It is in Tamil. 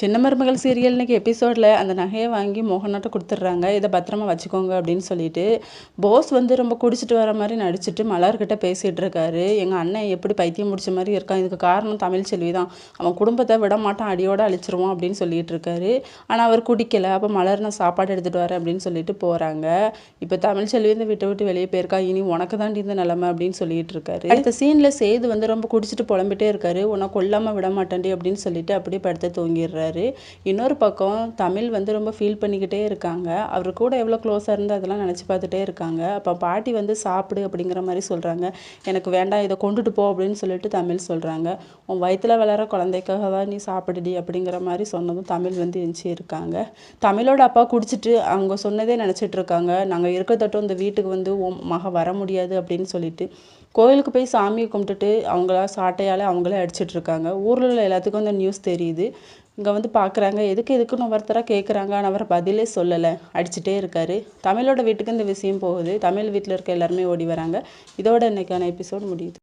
சின்ன மருமகள் சீரியல் இன்றைக்கி எபிசோடில் அந்த நகையை வாங்கி மோகனாட்ட கொடுத்துட்றாங்க. இதை பத்திரமா வச்சுக்கோங்க அப்படின்னு சொல்லிட்டு போஸ் வந்து ரொம்ப குடிச்சிட்டு வர மாதிரி நடிச்சிட்டு மலர்கிட்ட பேசிகிட்டு இருக்காரு. எங்கள் அண்ணன் எப்படி பைத்தியம் முடிச்ச மாதிரி இருக்கான். இதுக்கு காரணம் தமிழ் செல்வி தான் அவன் குடும்பத்தை விட மாட்டான் அடியோடு அழிச்சிருவான் அப்படின்னு சொல்லிட்டு இருக்காரு. ஆனால் அவர் குடிக்கலை. அப்போ மலர் நான் சாப்பாடு எடுத்துகிட்டு வரேன் அப்படின்னு சொல்லிட்டு போகிறாங்க இப்போ தமிழ் செல்வி இந்த விட்டு விட்டு வெளியே போயிருக்கா. இனி உனக்கு தாண்டி இந்த நிலமை அப்படின்னு சொல்லிட்டு இருக்காரு. அடுத்த சீனில் சேது வந்து ரொம்ப குடிச்சிட்டு புலம்பிட்டே இருக்காரு. உன்னை கொல்லாமல் விட மாட்டேன்டி அப்படின்னு சொல்லிட்டு அப்படியே படுத்து தூங்கிடுறாரு. சொல்கிறாரு இன்னொரு பக்கம் தமிழ் வந்து ரொம்ப ஃபீல் பண்ணிக்கிட்டே இருக்காங்க. அவர் கூட எவ்வளோ க்ளோஸாக இருந்து அதெல்லாம் நினச்சி பார்த்துட்டே இருக்காங்க. அப்போ பாட்டி வந்து சாப்பிடு அப்படிங்கிற மாதிரி சொல்கிறாங்க எனக்கு வேண்டாம் இதை கொண்டுட்டு போ அப்படின்னு சொல்லிட்டு தமிழ் சொல்கிறாங்க உன் வயிற்றில் வளர குழந்தைக்காக தான் நீ சாப்பிடுடி அப்படிங்கிற மாதிரி சொன்னதும் தமிழ் வந்து எஞ்சி இருக்காங்க. தமிழோட அப்பா குடிச்சிட்டு அவங்க சொன்னதே நினச்சிட்டு இருக்காங்க. நாங்கள் இருக்கத்தட்டும் இந்த வீட்டுக்கு வந்து மக வர முடியாது அப்படின்னு சொல்லிட்டு கோயிலுக்கு போய் சாமியை கும்பிட்டுட்டு அவங்களா சாட்டையால் அவங்களே அடிச்சிட்ருக்காங்க ஊரில் உள்ள எல்லாத்துக்கும் அந்த நியூஸ் தெரியுது. இங்கே வந்து பார்க்குறாங்க எதுக்கு எதுக்குன்னு ஒவ்வொருத்தராக கேட்குறாங்க ஆனால் அவர் பதிலே சொல்லலை. அடிச்சுட்டே இருக்காரு. தமிழோட வீட்டுக்கு இந்த விஷயம் போகுது. தமிழ் வீட்டில் இருக்க எல்லாருமே ஓடி வராங்க. இதோட இன்னைக்கான எபிசோட் முடியுது.